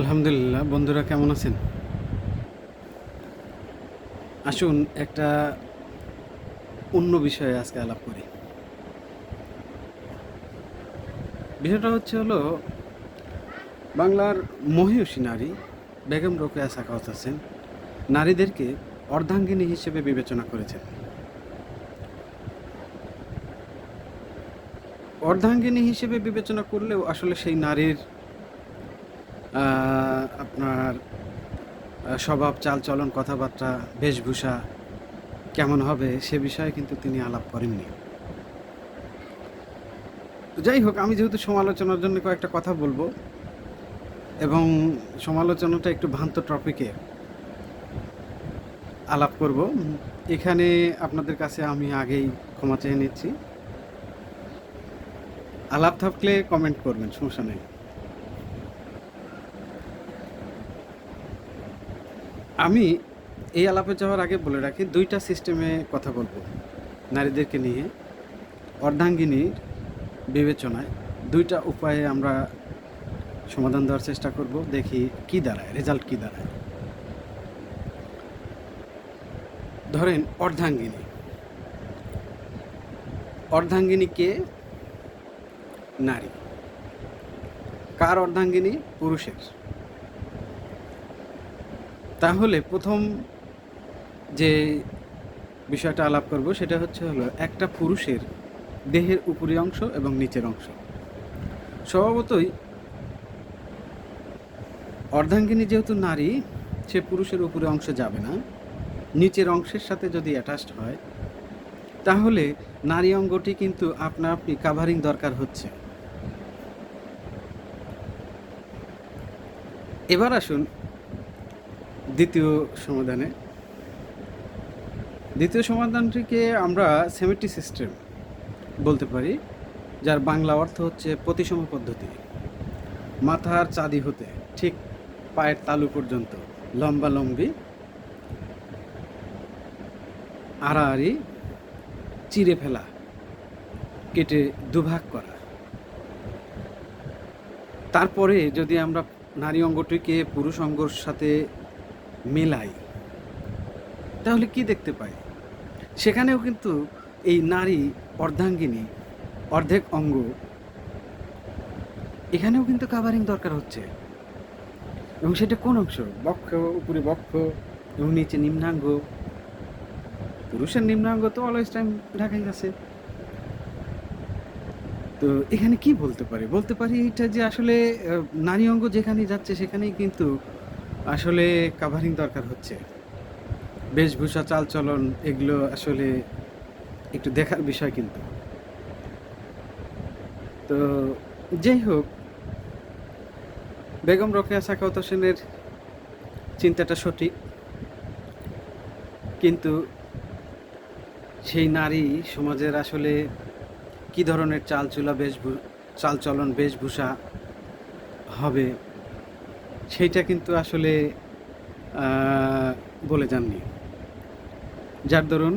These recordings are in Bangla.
আলহামদুলিল্লাহ, বন্ধুরা কেমন আছেন? আসুন একটা অন্য বিষয়ে আজকে আলাপ করি। বিষয়টা হচ্ছে হলো, বাংলার মহিষী নারী বেগম রোকেয়া সাকাওয়াত হোসেন নারীদেরকে অর্ধাঙ্গিনী হিসেবে বিবেচনা করেছেন। অর্ধাঙ্গিনী হিসেবে বিবেচনা করলেও আসলে সেই নারীর আপনার স্বভাব, চালচলন, কথাবার্তা, বেশভূষা কেমন হবে সে বিষয়ে কিন্তু তিনি আলাপ করেননি। যাই হোক, আমি যেহেতু সমালোচনার জন্য কয়েকটা কথা বলব এবং সমালোচনাটা একটু ভ্রান্ত টপিকে আলাপ করব, এখানে আপনাদের কাছে আমি আগেই ক্ষমা চেয়ে নিচ্ছি। আলাপ থাকলে কমেন্ট করবেন, সমস্যা নেই। আমি এই আলাপে যাওয়ার আগে বলে রাখি, দুইটা সিস্টেমে কথা বলব। নারীদেরকে নিয়ে, অর্ধাঙ্গিনীর বিবেচনায় দুইটা উপায়ে আমরা সমাধান দেওয়ার চেষ্টা করব, দেখি কি দাঁড়ায়, রেজাল্ট কি দাঁড়ায়। ধরেন অর্ধাঙ্গিনী। অর্ধাঙ্গিনী কে নারী। কার অর্ধাঙ্গিনী? পুরুষের। তাহলে প্রথম যে বিষয়টা আলাপ করব, সেটা হচ্ছে হলো একটা পুরুষের দেহের উপরি অংশ এবং নিচের অংশ। স্বভাবতই অর্ধাঙ্গিনী যেহেতু নারী, সে পুরুষের উপরে অংশ যাবে না। নিচের অংশের সাথে যদি অ্যাটাচড হয়, তাহলে নারী অঙ্গটি কিন্তু আপনা আপনি কাভারিং দরকার হচ্ছে। এবার আসুন দ্বিতীয় সমাধানে। দ্বিতীয় সমাধানটিকে আমরা সেমেট্রি সিস্টেম বলতে পারি, যার বাংলা অর্থ হচ্ছে প্রতিসম পদ্ধতি। মাথার চাঁদি হতে ঠিক পায়ের তালু পর্যন্ত লম্বা লম্বি, আড়াআড়ি চিড়ে ফেলা, কেটে দুভাগ করা। তারপরে যদি আমরা নারী অঙ্গটিকে পুরুষ অঙ্গর সাথে মেলাই। তাহলে কি দেখতে পাই? সেখানেও কিন্তু এই নারী অর্ধাঙ্গিনী, অর্ধেক অঙ্গ। এখানেও কিন্তু কাভারিং দরকার হচ্ছে। এবং সেটা কোন অংশ? বক্ষ, উপরে বক্ষ এবং নিচে নিম্নাঙ্গ। পুরুষের নিম্নাঙ্গ তো অলওয়েজ টাইম ঢাকাই আছে। তো এখানে কি বলতে পারি? বলতে পারি এটা যে আসলে নারী অঙ্গ যেখানে যাচ্ছে সেখানেই কিন্তু আসলে কাভারিং দরকার হচ্ছে। বেশভূষা, চালচলন, এগুলো আসলে একটু দেখার বিষয় কিন্তু। তো যাই হোক, বেগম রোকেয়া সাকাউত হোসেনের চিন্তাটা সঠিক। কিন্তু সেই নারী সমাজের আসলে কি ধরনের চালচুলা, বেশভূ, চালচলন, বেশভূষা হবে? সেইটা কিন্তু আসলে বলে যাননি। যার দরুন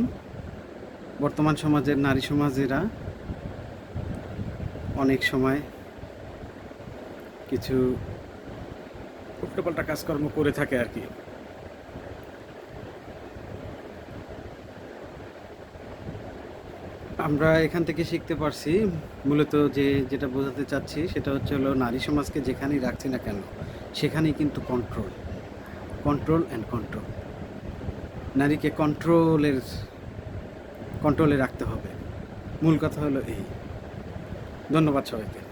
বর্তমান সমাজের নারী সমাজেরা অনেক সময় কিছু উল্টোপাল্টা কাজকর্ম করে থাকে আর কি। আমরা এখান থেকে শিখতে পারছি, মূলত যে, যেটা বোঝাতে চাচ্ছি সেটা হচ্ছে হলো নারী সমাজকে যেখানেই রাখছি না কেন সেখানেই কিন্তু কন্ট্রোল কন্ট্রোল অ্যান্ড কন্ট্রোল নারীকে কন্ট্রোলের কন্ট্রোলে রাখতে হবে। মূল কথা হলো এই। ধন্যবাদ সবাইকে।